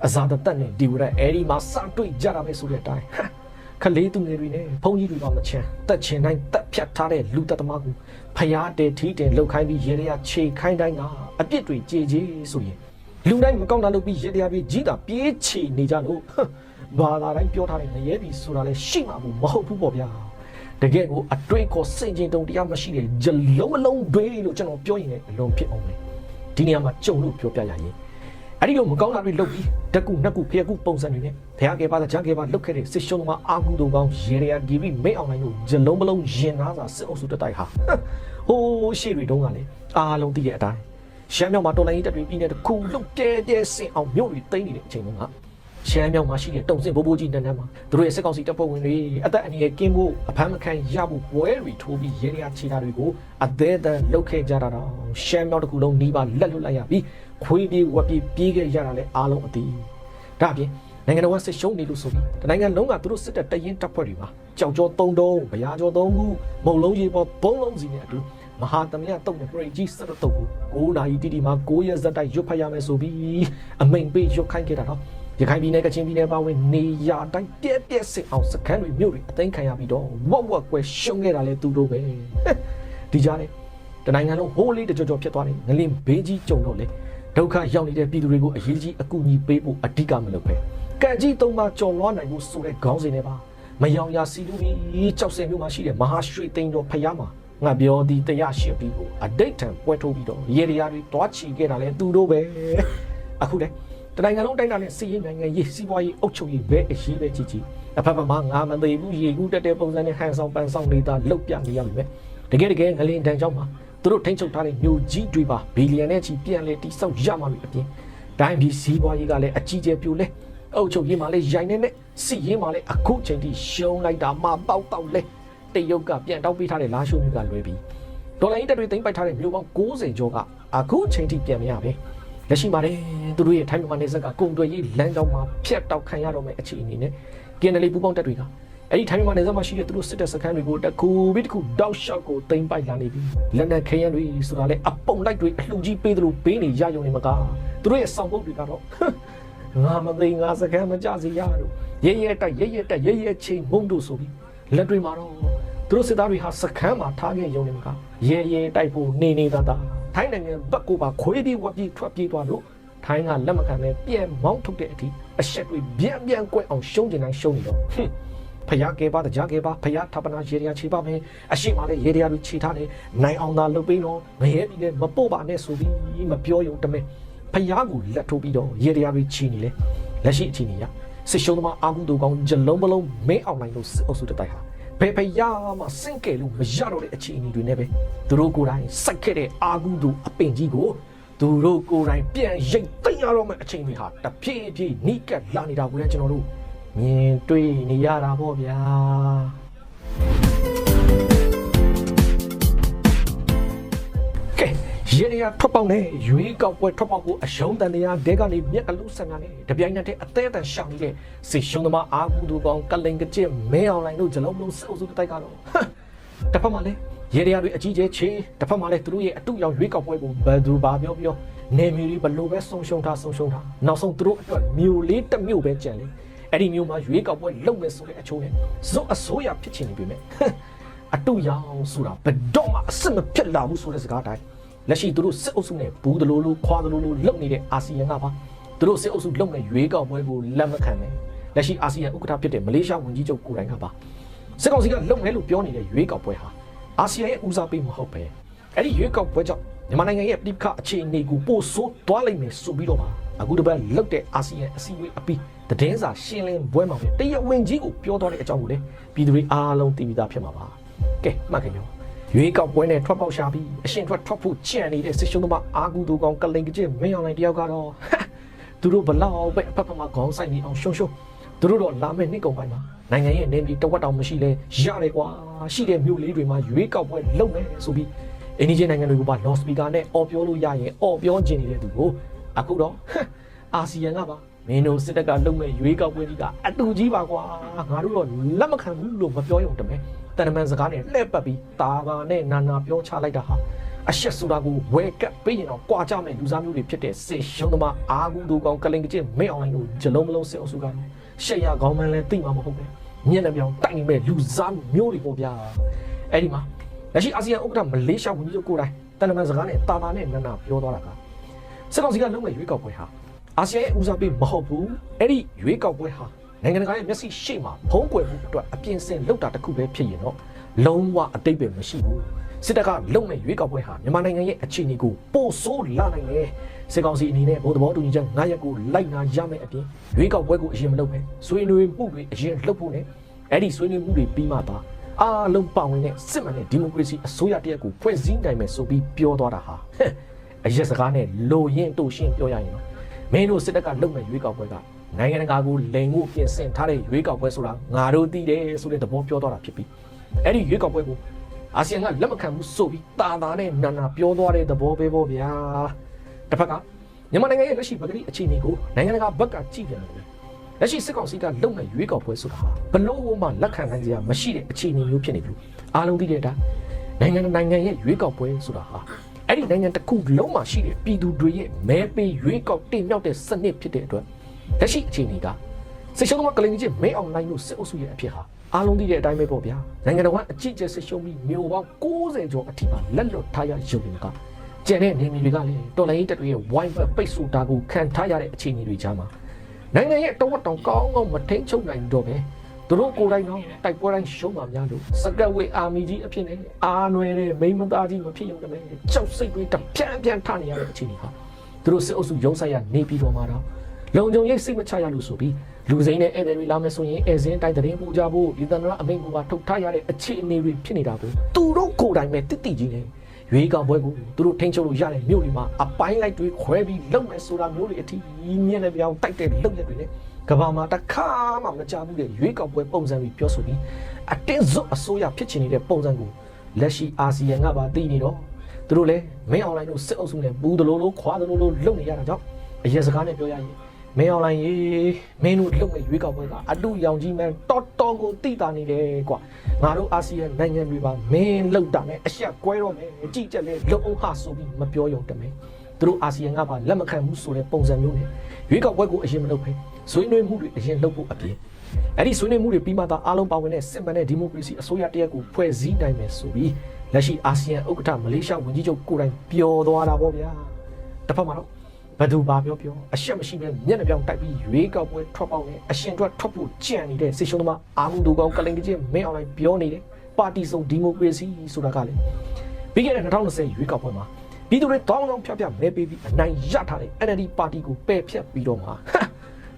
အဇာတတက်နဲ့ဒီဝရက်အဲ့ဒီမှာစတွေ့ကြတာပဲဆိုတဲ့အတိုင်းဟာခလေးသူငယ်တွေနဲ့ဖုန်ကြီးတွေပါမချမ်းတက်ချင်တိုင်းတက်ဖြတ်ထားတဲ့လူတက်သမားကိုဖျားတဲထီးတင်လှုပ်ခိုင်းပြီးရေရရာခြေခိုင်းတိုင်းကအပြစ်တွေကြေကြေဆိုရင်လူတိုင်းမကောင်းတာလုပ်ပြီးရေရရာပြီးကြီးတာပြေးချီနေကြလို့ဟမ် ဘာသာတိုင်းပြောထားတဲ့ငရဲပြီဆိုတာလည်းရှိမှာမဟုတ်ဘူးပေါ့ဗျာတကယ်ကိုအတွေ့အခေါ်စင်ကျင်တုံတရားမရှိတဲ့ဂျလုံးအလုံးတွေးလို့ကျွန်တော်ပြောရင်လည်းအလုံးဖြစ်အောင်လေဒီနေရာမှာကြုံလို့ပြောပြရရင်အဲ့ဒီလိုမကောင်းတာတွေလုပ်ပြီးတကူနှစ်ကူဖျက်ကူပုံစံတွေနဲ့ဘုရားကယ်ပါတဲ့ဂျန်ကယ်ပါလုပ်ခဲ့တဲ့စစ်ရှုံးမှာအာကုတို့ကောင်းရေရယာဂီရီမိတ်အောင်နိုင်လို့ဂျလုံးမလုံးရင်သားစာစစ်အုပ်စုတစ်တိုက်ဟာဟိုးရှေ့တွေတုန်းကလည်းအားလုံးသိတဲ့အတိုင်းရှမ်းမြောက်မှာတော်လိုင်းရေးတပ်တွေပြီးနေတဲ့ခုလုံတဲတဲဆင်အောင်မြို့တွေတိမ့်နေတဲ့အချိန်တုန်းက ရှမ်းမြောက်မှာရှိတဲ့တုံစင်ဘိုးဘိုးကြီးနန်းနန်းမှာသူတို့ရဲ့စစ်ကောင်စီတပ်ဖွဲ့ဝင်တွေအသက်အန္တရာယ်ကင်းဖို့အဖမ်းမခံရဖို့ပွဲတွေထိုးပြီးရေရချီတာတွေကိုအသေးအံလုတ်ခဲ့ကြတာတော့ရှမ်းမြောက်တစ်ခုလုံးနီးပါးလက်လွတ်လိုက်ရပြီးခွေးပြေးဝက်ပြေးပြေးခဲ့ရတာလဲအားလုံးအသိဒါအပြင်နိုင်ငံတော်ကစစ်ရှုံးနေလို့ဆိုပြီးတနိုင်ငံလုံးကသူတို့စစ်တပ်တရင်တပ်ဖွဲ့တွေမှာကြောက်ကြောသုံးတုံးဗျာကြောသုံးခုမုံလုံးကြီးပေါ်ဘုံလုံးစီနဲ့အတူမဟာသမယတုံနဲ့ပရိကြီးစတဲ့တုံကို9နာရီတီတီမှာ9ရက်ဇက်တိုက်ရွတ်ဖတ်ရမယ်ဆိုပြီးအမိန်ပေးရွတ်ခိုင်းခဲ့တာတော့ ရခိုင်ပြည်နယ်ကချင်ပြည်နယ်ပါဝင်နေရတိုင်းပြက်ပြက်စစ်အောင်စခန်းတွေမြို့တွေအသိမ်းခံရပြီးတော့ဝက်ဝက်ကွယ်ရှုံးခဲ့တာလေသူတို့ပဲဒီကြားနဲ့တနိုင်ငံလုံးဟိုးလေးတကြောကြောဖြစ်သွားတယ်ငလင်ဘေးကြီးကြုံတော့လေဒုက္ခရောက်နေတဲ့ပြည်သူတွေကိုအရေးကြီးအကူအညီပေးဖို့အဓိကမလုပ်ပဲကံကြီးသုံးပါကြော်လွှားနိုင်ဖို့ဆိုတဲ့ခေါင်းစဉ်နဲ့ပါမယောင်ရစီလူပြီးကြောက်စင်မြို့မှာရှိတဲ့မဟာရွှေသိန်းတော်ဖျားမှာငါပြောသည်တရားရှိပြီးကိုအတိတ်ထံပွဲထိုးပြီးတော့ရေတရားတွေတွားချီခဲ့တာလဲသူတို့ပဲအခုလဲ တနိုင်ငံလုံးတိုင်းတာနဲ့စီးရင်နိုင်ငံရေးစီးပွားရေးအုပ်ချုပ်ရေးပဲအရေးပဲကြီးကြီးအဖက်ဖက်မှာငါမသေးဘူးရေကူးတက်တဲ့ပုံစံနဲ့ဟန်ဆောင်ပန်ဆောင်နေတာလောက်ပြနေရပြီပဲတကယ်တကယ်ငလင်တန်ကြောင်းမှာသူတို့ထိန်းချုပ်ထားတဲ့မြို့ကြီးတွေပါဘီလီယံနဲ့ချီပြန်လဲတိစောက်ရမှာပြီအပြင်တိုင်းပြည်စီးပွားရေးကလည်းအကြီးကျယ်ပြိုလဲအုပ်ချုပ်ရေးမှာလည်းရိုင်နေနဲ့စီးရင်မှာလည်းအခုချိန်ထိရှုံးလိုက်တာမှပေါက်တော့လဲတရုတ်ကပြန်တောက်ပေးထားတဲ့လာရှုံမျိုးကလွဲပြီးဒေါ်လာရေးတက်တွေသိမ်းပိုက်ထားတဲ့မျိုးပေါင်း60ကျော်ကအခုချိန်ထိပြန်မရပဲ လက်ရှိပါတယ်သူတို့ရဲ့ထိုင်းမြန်မာနယ်စပ်ကကုန်သွယ်ရေးလမ်းကြောင်းမှာဖျက်တောက်ခံရတော့မယ့်အခြေအနေနဲ့ KNL ပူပေါင်းတက်တွေကအဲ့ဒီထိုင်းမြန်မာနယ်စပ်မှာရှိတဲ့သူတို့စစ်တပ်စခန်းတွေကိုတစ်ခုပြီးတစ်ခုတောက်လျှောက်ကိုသိမ်းပိုက်လာနေပြီလက်နက်ခဲယမ်းတွေဆိုတာလေအပုံလိုက်တွေအလှကြီးပေးသလိုပေးနေရရုံနဲ့မကသူတို့ရဲ့ဆောင်ပုတ်တွေကတော့ငါမသိငါစကမ်းမကြစီရတော့ရဲရဲတိုက်ရဲရဲတိုက်ရဲရဲချင်းမုံတို့ဆိုပြီးလက်တွေမှာတော့သူတို့စစ်သားတွေဟာစကမ်းမှာထားခဲ့ရုံနဲ့မကရဲရဲတိုက်ဖို့နေနေသားသား ထိုင်းနိုင်ငံဘက်ကိုပါခွေးပြီးဝက်ပြီးထွက်ပြေးသွားလို့ထိုင်းကလက်မခံနဲ့ပြန်မောင်းထုတ်တဲ့အထိအဆက်တွေပြန်ပြန်ကွက်အောင်ရှုံးကျင်တိုင်းရှုံးနေတော့ဟွန်းဖယားကဲပါတကြားကဲပါဖယားထပ်ပနာရေရချေပါမယ်အရှိမလေးရေရလူချေထားတယ်နိုင်အောင်သာလုပ်ပေးတော့ငရဲပြီးလဲမပို့ပါနဲ့ဆိုပြီးမပြောရုံတမဲဖယားကိုလက်ထိုးပြီးတော့ရေရလူချီနေလေလက်ရှိအခြေအနေရစစ်ရှုံးသမားအာဂုတိုကောင်ဂျလုံးပလုံးမင်းအောင်နိုင်လို့စစ်အုပ်စုတစ်တိုက်ဟာ ဘယ်ဖယားမှစင့်ကဲလို့မရတော့တဲ့အခြေအနေတွေနဲ့ပဲသူတို့ကိုယ်တိုင်စိုက်ခဲ့တဲ့အာဂုတိုအပင်ကြီးကိုသူတို့ကိုယ်တိုင်ပြန်ရိတ်သိမ်းရတော့မယ့်အချိန်တွေဟာတဖြည်းဖြည်းနိကက်လာနေတာကိုလည်းကျွန်တော်တို့မြင်တွေ့နေရတာပေါ့ဗျာကဲ ရေရထွက်ပေါက်နဲ့ရွေးကောက်ပွဲထွက်ပေါက်ကိုအယုံတန်တရားဒဲကနေမြက်အလို့ဆန်ကနေတပြိုင်နက်တည်းအသေးအတန်ရှောင်နေတဲ့စေရှုံးသမားအာဂုတိုကောင်ကလင်ကကျစ်မဲအောင်လိုင်းတို့ဂျလုံးလုံးစောစုတိုက်ကတော့ဟမ်တစ်ဖက်မှာလည်းရေရတွေအကြီးကျယ်ချေတစ်ဖက်မှာလည်းသူတို့ရဲ့အတုရောင်ရွေးကောက်ပွဲကိုဘယ်သူဘာပြောပြောနေမီတွေဘလို့ပဲဆုံရှုံထားဆုံရှုံထားနောက်ဆုံးသူတို့အတွက်မြို့လေးတစ်မြို့ပဲကြံလေအဲ့ဒီမြို့မှာရွေးကောက်ပွဲလုပ်မယ်ဆိုတဲ့အချိုးနဲ့ဇွတ်အစိုးရဖြစ်ချင်နေပြီမဲ့ဟမ်အတုရောင်ဆိုတာဘယ်တော့မှအစ်မဖြစ်လာဘူးဆိုတဲ့စကားတိုင်း လက်ရှိသူတို့စစ်အုပ်စုနဲ့ဘူးတလို့လို့ခွာတလို့လို့လုံနေတဲ့အာဆီယံကပါသူတို့စစ်အုပ်စုလုံတဲ့ရွေးကောက်ပွဲကိုလက်မခံနဲ့လက်ရှိအာဆီယံဥက္ကဋ္ဌဖြစ်တဲ့မလေးရှားဝန်ကြီးချုပ်ကိုယ်တိုင်ကပါစစ်ကောင်စီကလုံတယ်လို့ပြောနေတဲ့ရွေးကောက်ပွဲဟာအာဆီယံရဲ့ဦးစားပေးမဟုတ်ပဲအဲ့ဒီရွေးကောက်ပွဲကြောင့်မြန်မာနိုင်ငံရဲ့ပြည်ပအခြေအနေကိုပို့ဆိုးသွားလိမ့်မယ်ဆိုပြီးတော့ပါအခုတပတ်လုတ်တဲ့အာဆီယံအစည်းအဝေးအပြီးတည်င်းစာရှင်းလင်းပွဲမှာပဲတရဝင်းကြီးကိုပြောသွားတဲ့အကြောင်းကိုလည်းပြည်သူတွေအားလုံးသိပြီးသားဖြစ်မှာပါကဲမှတ်ခင်ရော ရွေးကောက်ပွဲနဲ့ထွက်ပေါက်ရှာပြီးအရှင်ထွက်ထွက်ဖို့ကြံနေတဲ့စစ်ရှုံးသမားအာကူတူကောင်ကလိန်ကကျမင်းအောင်လိုင်းတယောက်ကတော့သူတို့ဘလောက်ပဲအဖက်ဖက်မှာခေါင်းဆိုင်နေအောင်ရှုံရှုံသူတို့တော့လာမယ့်နှစ်ကုန်ပိုင်းမှာနိုင်ငံရဲ့နေပြည်တဝက်တောင်မရှိလဲရတယ်ကွာရှိတဲ့မြို့လေးတွေမှာရွေးကောက်ပွဲလုပ်မယ်ဆိုပြီးအင်းဒီချင်းနိုင်ငံတွေကပါလော့စပီကာနဲ့អော်ပြောလို့ရရင်អော်ပြောခြင်းနေတဲ့သူကိုအခုတော့အာဆီယံကပါမင်းတို့စစ်တပ်ကလုပ်မဲ့ရွေးကောက်ပွဲကြီးကအတူကြီးပါကွာငါတို့တော့လက်မခံဘူးလို့မပြောရုံတမယ် တန်တမန်စကားနဲ့လှည့်ပတ်ပြီးတာဘာနဲ့နာနာပြောချလိုက်တာဟာအရှက်ဆိုတာကိုဝဲကပ်ပေးရင်တော့ကြွာကြမဲ့လူစားမျိုးတွေဖြစ်တဲ့စေရှုံးသမားအာဂူတို့ကောင်ကလင်ကကျင့်မဲအောင်လိုင်းတို့ဂျလုံးမလုံးစစ်အုပ်စုကတော့ရှက်ရကောင်းမှန်းလဲသိမှာမဟုတ်ပဲမျက်နှာပြောင်တိုင်မဲ့လူစားမျိုးတွေပေါ့ဗျာအဲ့ဒီမှာလက်ရှိအာဆီယံဥက္ကဋ္ဌမလေးရှားဝန်ကြီးချုပ်ကိုယ်တိုင်တန်တမန်စကားနဲ့တာဘာနဲ့နာနာပြောသွားတာကစစ်ကောင်စီကလုံးမဲ့ရွေးကောက်ပွဲဟာအာဆီယံရဲ့ဦးစားပေးမဟုတ်ဘူးအဲ့ဒီရွေးကောက်ပွဲဟာ နိုင်ငံတကာရဲ့မျက်စိရှေ့မှာဖုံးကွယ်မှုအတွက်အပြင်းစင်လောက်တာတစ်ခုပဲဖြစ်ရင်တော့လုံးဝအတိတ်ပဲမရှိဘူးစစ်တပ်ကလုံးမဲ့ရွေးကောက်ပွဲဟာမြန်မာနိုင်ငံရဲ့အခြေအနေကိုပိုဆိုးလာနိုင်တယ်စစ်ကောင်စီအနေနဲ့ဘုံသဘောတူညီချက်9ရက်ကိုလိုက်နာရမယ်အပြင်ရွေးကောက်ပွဲကိုအရင်မလုပ်ပဲဆွေးနွေးမှုတွေအရင်လှုပ်ဖို့နဲ့အဲ့ဒီဆွေးနွေးမှုတွေပြီးမှပါအားလုံးပါဝင်တဲ့စစ်မှန်တဲ့ဒီမိုကရေစီအစိုးရတရက်ကိုဖွဲ့စည်းနိုင်မယ်ဆိုပြီးပြောသွားတာဟာဟဲ့အရက်စကားနဲ့လိုရင်တို့ရှင်းပြောရရင်တော့မင်းတို့စစ်တပ်ကလုံမဲ့ရွေးကောက်ပွဲက နိုင်ငံတကာကိုလိန်မှုပြင်ဆင်ထားတဲ့ရွေးကောက်ပွဲဆိုတာငါတို့သိတယ်ဆိုတဲ့သဘောပြောသွားတာဖြစ်ပြီးအဲ့ဒီရွေးကောက်ပွဲကိုအာဆီယံကလက်မခံဘူးဆိုပြီးတာတာနဲ့နာနာပြောသွားတဲ့သဘောပဲပေါ့ဗျာတစ်ဖက်ကမြန်မာနိုင်ငံရဲ့လက်ရှိပကတိအခြေအနေကိုနိုင်ငံတကာဘက်ကကြည့်ပြန်တယ်လက်ရှိစစ်ကောင်စီကလုံမဲ့ရွေးကောက်ပွဲဆိုတာဟာဘလို့မှလက်ခံနိုင်စရာမရှိတဲ့အခြေအနေမျိုးဖြစ်နေပြီအားလုံးသိတဲ့အတိုင်းနိုင်ငံတစ်နိုင်ငံရဲ့ရွေးကောက်ပွဲဆိုတာဟာအဲ့ဒီနိုင်ငံတစ်ခုလုံးမှာရှိတဲ့ပြည်သူတွေရဲ့မဲပေးရွေးကောက်တင်မြှောက်တဲ့စနစ်ဖြစ်တဲ့အတွက် လက်ရှိအခြေအနေကစစ်ရှုံးသမားကလိန်ကြီးမဲအောင်လိုင်းလို့စစ်အုပ်စုရဲ့အဖြစ်ဟာအားလုံးသိတဲ့အတိုင်းပဲပေါ့ဗျာနိုင်ငံတော်ကအကြည့်ကျစစ်ရှုံးပြီးမျိုးပေါင်း60ကျော်အထိပါလက်လွတ်ထားရရုံကကျန်တဲ့နေမြေတွေကလည်းတော်လိုင်းတက်တွေရဲ့ဝိုင်းဘက်ပိတ်ဆို့တာကိုခံထားရတဲ့အခြေအနေတွေကြားမှာနိုင်ငံရဲ့တဝက်တောင်ကောင်းကောင်းမထိန်ချုပ်နိုင်တော့ပဲသူတို့ကိုယ်တိုင်တော့တိုက်ပွဲတိုင်းရှုံးမှများလို့စကတ်ဝေအာမီကြီးအဖြစ်နဲ့အာနွယ်တဲ့မိန်းမသားကြီးမဖြစ်ရုံတည်းကြောက်စိတ်တွေတပြန်းပြန်းထနေရတဲ့အခြေအနေဟာသူတို့စစ်အုပ်စုရုံးဆိုင်ရနေပြီးတော့မှတော့ လုံခြုံရေးစိတ်မချရလို့ဆိုပြီးလူစိမ်းနဲ့ဧည့်သည်တွေလာမယ်ဆိုရင်ဧည့်စင်းတိုင်းတရင်ပူကြဖို့ဒီတန်တော်အမိန့်ကပါထုတ်ထားရတဲ့အခြေအနေတွေဖြစ်နေတာပဲသူတို့ကိုယ်တိုင်ပဲတိတိကြီးနေရွေးကောက်ပွဲကိုသူတို့ထိန်းချုပ်လို့ရတဲ့မြို့တွေမှာအပိုင်းလိုက်တွေခွဲပြီးလုံမယ်ဆိုတာမျိုးတွေအထိမြင့်တဲ့ပြောင်တိုက်တဲ့လုံရက်တွေနဲ့ကဘာမှာတစ်ခါမှမကြားဘူးတဲ့ရွေးကောက်ပွဲပုံစံပြီးပြောဆိုပြီးအတင်းစွတ်အစိုးရဖြစ်ချင်နေတဲ့ပုံစံကိုလက်ရှိအာဆီယံကပါသိနေတော့သူတို့လည်းမင်းအွန်လိုင်းတို့စစ်အုပ်စုနဲ့ဘူးတလို့လို့ခွာတလို့လို့လုပ်နေရတာကြောင့်အရင်စကားနဲ့ပြောရရင် မင်းအွန်လိုင်းရေမင်းတို့လုပ်တဲ့ရွေးကောက်ပွဲကအတူရောင်ကြီးမှန်တော်တော်ကိုတိတာနေတယ်ကွာငါတို့အာဆီယံနိုင်ငံတွေပါမင်းလောက်တာနဲ့အဆက်ကွဲတော့မယ်ကြည့်ချက်လဲလုံအောင်ဟာဆိုပြီးမပြောရုံတမယ်သူတို့အာဆီယံကပါလက်မခံဘူးဆိုတဲ့ပုံစံမျိုးနဲ့ရွေးကောက်ပွဲကိုအရင်မလုပ်ဖဲဆွေးနွေးမှုတွေအရင်လုပ်ဖို့အပြင်အဲ့ဒီဆွေးနွေးမှုတွေပြီးမှသာအားလုံးပါဝင်တဲ့စစ်မှန်တဲ့ဒီမိုကရေစီအစိုးရတရက်ကိုဖွဲ့စည်းနိုင်မယ်ဆိုပြီးလက်ရှိအာဆီယံဥက္ကဋ္ဌမလေးရှားဝန်ကြီးချုပ်ကိုယ်တိုင်ပြောသွားတာပေါ့ဗျာတစ်ဖက်မှာတော့ ဘယ်သူပါပြောပြောအရှက်မရှိတဲ့မျက်နှာပြောင်တိုက်ပြီးရွေးကောက်ပွဲထွက်ပေါက်နဲ့အရှင်ထွက်ထွက်ဖို့ကြံနေတဲ့စစ်ရှုံးသမားအာမှုတူကောင်ကလင်ကချင်းမင်းအောင်လိုက်ပြောနေတယ်ပါတီစုံဒီမိုကရေစီဆိုတာကလည်းပြီးခဲ့တဲ့2020ရွေးကောက်ပွဲမှာပြည်သူတွေတောင်းတောင်းဖြတ်ဖြတ်မဲပေးပြီးအနိုင်ရထားတဲ့ NLD ပါတီကိုပယ်ဖျက်ပြီးတော့မှာ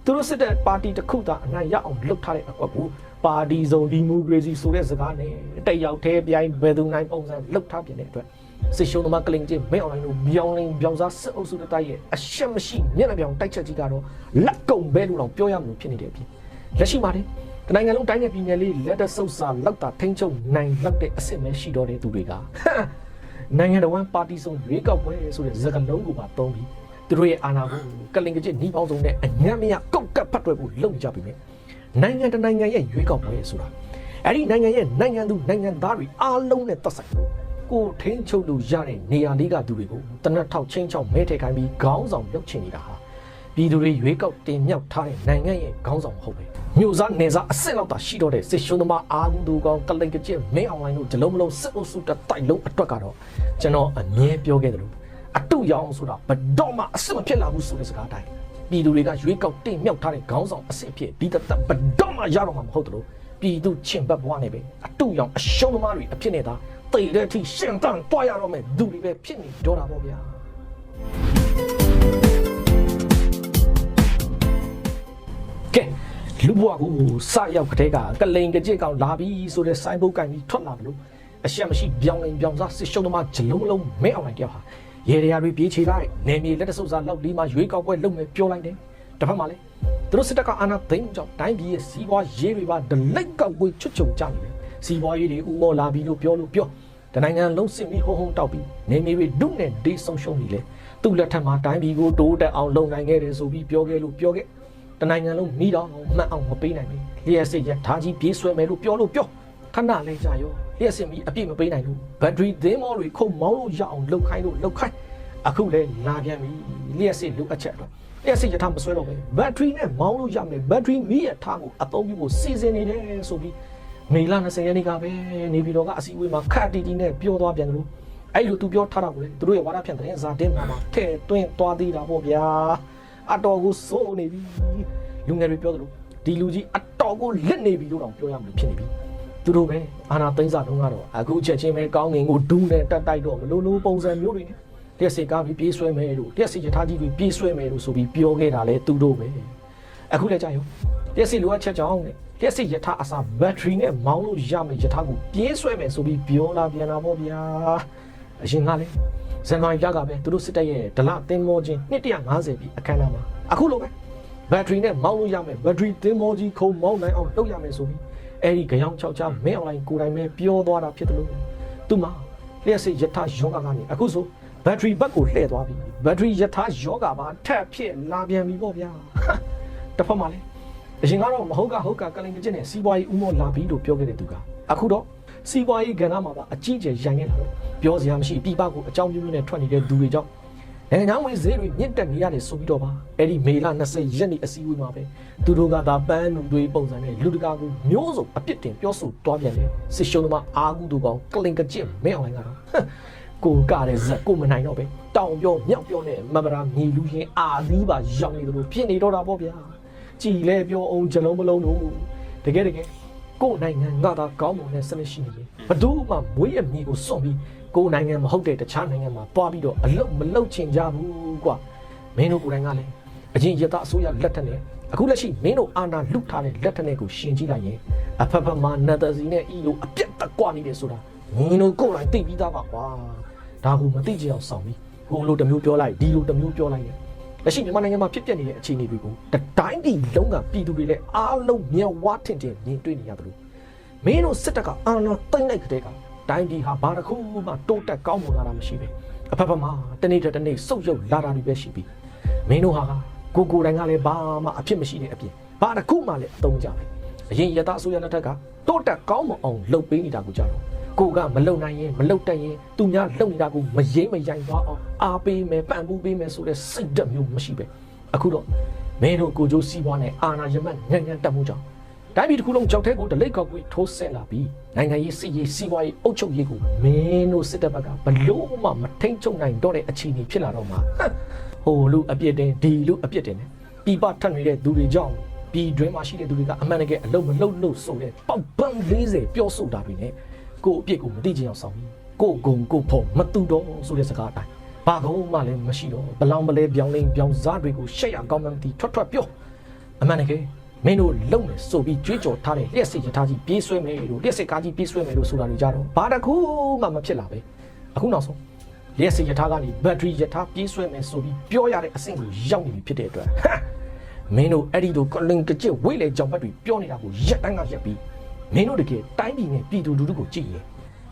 သူတို့စစ်တဲ့ပါတီတစ်ခုသာအနိုင်ရအောင်လုပ်ထားတဲ့အကွက်ကိုပါတီစုံဒီမိုကရေစီဆိုတဲ့စကားနဲ့တက်ရောက်သေးပြိုင်ဘယ်သူနိုင်ပုံစံလုပ်ထားပြတဲ့အတွက် စစ်ရှုံးသမားကလင်ချင်းမင်းအောင်လိုင်းတို့မြောင်းလင်းပြောင်စားစစ်အုပ်စုတိုက်ရဲ့အရှက်မရှိမျက်နှာပြောင်တိုက်ချက်ကြီးကတော့လက်ကုံပဲလို့တော့ပြောရမလို့ဖြစ်နေတဲ့အပြင်လက်ရှိမှာတည်းတနိုင်ငံလုံးတိုင်းနယ်ပြည်နယ်လေးလက်တဆုပ်စာလောက်တာထိန်းချုပ်နိုင်လောက်တဲ့အစ်စ်မဲရှိတော့တဲ့သူတွေကနိုင်ငံတော်ဝန်ပါတီစုံရွေးကောက်ပွဲဆိုတဲ့စကားလုံးကိုပါသုံးပြီးသူတို့ရဲ့အာဏာကိုကလင်ကကျစ်နှီးပေါင်းစုံနဲ့အညံ့မရကောက်ကပ်ဖတ်တွယ်ဖို့လုပ်ကြပြီမြဲနိုင်ငံတနိုင်ငံရဲ့ရွေးကောက်ပွဲဆိုတာအဲ့ဒီနိုင်ငံရဲ့နိုင်ငံသူနိုင်ငံသားတွေအားလုံးနဲ့သက်ဆိုင်လို့ ကိုယ်ထိန်းချုပ်လို့ရတဲ့နေရာလေးကသူတွေကိုတနက်ထောက်ချင်းချောင်းမဲထဲခိုင်းပြီးခေါင်းဆောင်လုပ်ချင်နေတာဟာပြည်သူတွေရွေးကောက်တင်မြှောက်ထားတဲ့နိုင်ငံရဲ့ခေါင်းဆောင်မဟုတ်ပဲမြို့စားနေစားအစ်စ်လောက်သာရှိတော့တဲ့စစ်ရှုံးသမားအာဂုသူကောင်ကလိန်ကကျစ်မင်းအွန်လိုင်းတို့ဂျလုံးမလုံးစစ်အုပ်စုတစ်တိုက်လုံးအတွက်ကတော့ကျွန်တော်အမြဲပြောခဲ့တယ်လို့အတူရောင်ဆိုတာဘတော့မှအစ်စ်မဖြစ်လာဘူးဆိုတဲ့စကားတိုင်းပြည်သူတွေကရွေးကောက်တင်မြှောက်ထားတဲ့ခေါင်းဆောင်အစ်စ်ဖြစ်ဒီတသက်ဘတော့မှရတော့မှာမဟုတ်တယ်လို့ပြည်သူချင်းဘက်ဘဝနဲ့ပဲအတူရောင်အရှုံးသမားတွေအဖြစ်နေတာ တိတ်တဲ့အထိရှင်တန်တွားရတော့မယ်သူတွေပဲဖြစ်နေတော့တာပေါ့ဗျာကဲလူဘွားကိုစရောက်ကတဲ့ကကလိန်ကကြစ်ကောင်လာပြီဆိုတဲ့စိုင်းဘုတ်ကင်ပြီးထွက်လာတယ်လို့အရှက်မရှိပြောင်းလင်ပြောင်းစားစစ်ရှုံးသမားဂျလုံးလုံးမဲအောင်လိုက်တယောက်ဟာရေရရာတွေပြေးချေလိုက်နေမြေလက်တဆုပ်စားလောက်လီမှာရွေးကောက်ပွဲလုပ်မယ်ပြောလိုက်တယ်တစ်ဖက်မှာလည်းသူတို့စစ်တပ်ကအာဏာသိမ်းမှုကြောင့်တိုင်းပြည်ရဲ့စီးပွားရေးတွေပါဒလိတ်ကောက်ပွေချွတ်ချုံကြနေတယ် စီးပွားရေးတွေဥမော်လာပြီလို့ပြောလို့ပြောတနိုင်ငံလုံးစစ်ပြီးဟုံဟုံတောက်ပြီးနေမြေတွေဒုနဲ့ဒေးဆုံးရှုံးနေလေသူ့လက်ထက်မှာတိုင်းပြည်ကိုတိုးတက်အောင်လုပ်နိုင်ခဲ့တယ်ဆိုပြီးပြောခဲ့လို့ပြောခဲ့တနိုင်ငံလုံးမိတော့မှတ်အောင်မပေးနိုင်ဘူးလျှက်စစ်ရထားကြီးပြေးဆွဲမယ်လို့ပြောလို့ပြောခဏလေးကြာရောလျှက်စစ်မီအပြည့်မပေးနိုင်ဘူးဘက်ထရီသင်းမောတွေခုတ်မောင်းလို့ရအောင်လှုပ်ခိုင်းလို့လှုပ်ခိုင်းအခုလဲလာပြန်ပြီလျှက်စစ်လိုအပ်ချက်တော့လျှက်စစ်ရထားမဆွဲတော့ပဲဘက်ထရီနဲ့မောင်းလို့ရမယ်ဘက်ထရီမီရထားကိုအသုံးပြုဖို့စီစဉ်နေတယ်ဆိုပြီး မေလ20ရက်နေ့ကပဲနေပြည်တော်ကအစည်းအဝေးမှာခတ်တီတီနဲ့ပြောသွားပြန်တယ်လို့အဲ့လိုသူပြောထားတာကိုလေသူတို့ရဲ့ဝါဒဖြန့်တဲ့ဇာတင်မှာထဲ့တွင်းသွားသေးတာပေါ့ဗျာအတော်ကိုစိုးနေပြီလူငယ်တွေပြောသလိုဒီလူကြီးအတော်ကိုလက်နေပြီလို့တော့ပြောရမလို့ဖြစ်နေပြီသူတို့ပဲအာနာသိန်းစာတုံးကတော့အခုချက်ချင်းပဲကောင်းငင်ကိုဒူးနဲ့တက်တိုက်တော့မလို့လို့ပုံစံမျိုးတွေနဲ့တက်စီကားပြီးပြေးဆွဲမယ်လို့တက်စီရထားကြီးပြီးပြေးဆွဲမယ်လို့ဆိုပြီးပြောခဲ့တာလေသူတို့ပဲအခုလည်းကြာရောတက်စီလိုအပ်ချက်ကြောင့် နဲ့တက်စီရထားအစားဘက်ထရီနဲ့မောင်းလို့ရမယ်ရထားကိုပြေးဆွဲမယ်ဆိုပြီးပြောလာပြန်တာပေါ့ဗျာအရင်ကလည်းဇန်နဝါရီလကပဲသူတို့စစ်တပ်ရဲ့ဒလတင်မောချင်း250ပြီအခမ်းအနားမှာအခုလိုပဲဘက်ထရီနဲ့မောင်းလို့ရမယ်ဘက်ထရီသင်းမောကြီးခုံမောင်းနိုင်အောင်လုပ်ရမယ်ဆိုပြီးအဲ့ဒီကြောင်ချောက်ချမင်းအွန်လိုင်းကိုယ်တိုင်ပဲပြောသွားတာဖြစ်တယ်လို့သူမှလျှက်စိတ်ယထာယောဂကနေအခုဆိုဘက်ထရီဘက်ကိုလှည့်သွားပြီဘက်ထရီယထာယောဂပါထက်ဖြစ်လာပြန်ပြီပေါ့ဗျာတစ်ဖက်မှာလည်း အရင်ကတော့မဟုတ်ကဟုတ်ကကလင်ကကျင်းနဲ့စီးပွားရေးဥမောလာပြီလို့ပြောခဲ့တဲ့သူကအခုတော့စီးပွားရေးကဏ္ဍမှာပါအကြီးအကျယ်ရန်ခဲ့လာတော့ပြောစရာမရှိပြပကိုအကြောင်းမျိုးမျိုးနဲ့ထွက်နေတဲ့သူတွေကြောင့်နိုင်ငံခြားဝင်ဈေးတွေမြင့်တက်နေရတယ်ဆိုပြီးတော့ပါအဲ့ဒီမေလ20ရက်နေ့အစည်းအဝေးမှာပဲသူတို့ကသာပန်းလူတွေပုံစံနဲ့လူတကာကိုမျိုးစုံအပြစ်တင်ပြောဆိုတွားပြန်တယ်စစ်ရှုံးသမားအာဂုတို့ကောင်ကလင်ကကျစ်မဲအောင်လိုက်ကတော့ဟမ်ကိုကတဲ့ဇက်ကိုမနိုင်တော့ပဲတောင်ပြောမြောက်ပြောနဲ့မမရာမြေလူရင်အာသီးပါရောက်နေတယ်လို့ဖြစ်နေတော့တာပေါ့ဗျာ ကြည်လဲပြောအောင်ဂျလုံးမလုံးတို့တကယ်တကယ်ကိုယ်နိုင်ငံငါသာကောင်းမွန်တဲ့စနစ်ရှိနေရင်ဘယ်သူမှမွေးရမီကိုစွန့်ပြီးကိုယ်နိုင်ငံမဟုတ်တဲ့တခြားနိုင်ငံမှာပွားပြီးတော့အလုတ်မလုတ်ချင်ကြဘူးကွာမင်းတို့ကိုယ်တိုင်ကလည်းအရင်ရတအစိုးရလက်ထက်နဲ့အခုလက်ရှိမင်းတို့အာဏာလုထားတဲ့လက်ထက်နဲ့ကိုရှင်ကြည့်လိုက်ရင်အဖက်ဖက်မှာနတ်သက်စီနဲ့အီလိုအပြတ်တက်ကွာနေတယ်ဆိုတာမင်းတို့ကိုယ်တိုင်သိပြီးသားပါကွာဒါကိုမသိကြအောင်ဆောင်ပြီးဟိုလိုတစ်မျိုးပြောလိုက်ဒီလိုတစ်မျိုးပြောလိုက်တယ် လက်ရှိမြန်မာနိုင်ငံမှာဖြစ်ပျက်နေတဲ့အခြေအနေတွေကိုတတိုင်းပြည်လုံးကပြည်သူတွေလည်းအားလုံးမျက်ဝါးထင်ထင်မြင်တွေ့နေရတယ်လို့မင်းတို့စစ်တပ်ကအာဏာသိမ်းလိုက်ကတည်းကတိုင်းပြည်ဟာဘာတစ်ခုမှတိုးတက်ကောင်းမွန်လာတာမရှိပဲအဖက်ဖက်မှာတနေ့တစ်နေ့စုပ်ယုပ်လာတာတွေပဲရှိပြီးမင်းတို့ဟာကိုကိုယ်တိုင်ကလည်းဘာမှအဖြစ်မရှိတဲ့အပြင်ဘာတစ်ခုမှလည်းအသုံးကြပဲအရင်ရတအစိုးရလက်ထက်ကတိုးတက်ကောင်းမွန်အောင်လုပ်ပေးနေတာကိုကြတော့ ကိုကမလုံနိုင်ရင်မလုံတတ်ရင်သူများလုံနေတာကိုမရိမ့်မရိုင်သွားအောင်အားပေးမယ်ပံ့ပိုးပေးမယ်ဆိုတဲ့စိတ်ဓာတ်မျိုးမရှိပဲအခုတော့မင်းတို့ကိုကြိုးစီးပွားနဲ့အာဏာရမတ်ညံ့ညံ့တက်မှုကြောင့်တိုင်းပြည်တစ်ခုလုံးကြောက်တဲ့ကိုဒလိတ်ကောက်ကွေးထိုးဆင်းလာပြီးနိုင်ငံရေးစစ်ရေးစီးပွားရေးအုပ်ချုပ်ရေးကိုမင်းတို့စစ်တပ်ဘက်ကဘလို့မှမထိန်ချုပ်နိုင်တော့တဲ့အခြေအနေဖြစ်လာတော့မှာဟမ်ဟိုလူအပြစ်တင်ဒီလူအပြစ်တင်တယ်ပြပထက်နေတဲ့သူတွေကြောင့်ပြည်တွင်းမှာရှိတဲ့သူတွေကအမှန်တကယ်အလုံးမလုံးလို့ဆိုတဲ့ပေါက်ပန်း40ပြောဆိုတာတွေနဲ့ ကိုယ့်အပြစ်ကိုမသိချင်အောင်ဆောင်ပြီးကိုယ့်ဂုံကိုယ့်ဖို့မတူတော့ဆိုတဲ့စကားအတိုင်းဘာကုန်းမှလည်းမရှိတော့ဘလောင်ပလဲပြောင်းလိမ့်ပြောင်းစားတွေကိုရှက်ရကောင်းမှမသိထွက်ထွက်ပြောအမှန်တကယ်မင်းတို့လုံနေဆိုပြီးကြွေးကြော်ထားတဲ့လျှက်စစ်ရထားကြီးပြေးဆွဲမယ်လို့လျှက်စစ်ကားကြီးပြေးဆွဲမယ်လို့ဆိုတာတွေကြတော့ဘာတစ်ခုမှမဖြစ်လာပဲအခုနောက်ဆုံးလျှက်စစ်ရထားကနေဘက်ထရီရထားပြေးဆွဲမယ်ဆိုပြီးပြောရတဲ့အဆင့်ကိုရောက်နေပြီဖြစ်တဲ့အတွက်ဟမ်မင်းတို့အဲ့ဒီတို့ကလင်ကကြစ်ဝိလေကြောင်ဘက်တွေပြောနေတာကိုရက်တိုင်းကရက်ပြီး မင်းတို့တကယ်တိုင်းပြည်နဲ့ပြည်သူလူထုကိုကြည့်ရင်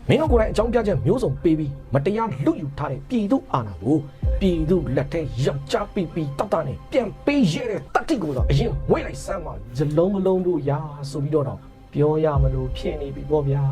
မင်းတို့ကိုယ်တိုင်အကြောင်းပြချက်မျိုးစုံပေးပြီးမတရားလူယူထားတဲ့ပြည်သူအာဏာကိုပြည်သူလက်ထဲရောက်ချပြီးပြီးတတ်တာနဲ့ပြန်ပေးရတဲ့တတိကိုတော့အရင်ဝိလိုက်စမ်းပါဇလုံးမလုံးတို့ရာဆိုပြီးတော့တော့ပြောရမလို့ဖြစ်နေပြီပေါ့ဗျာ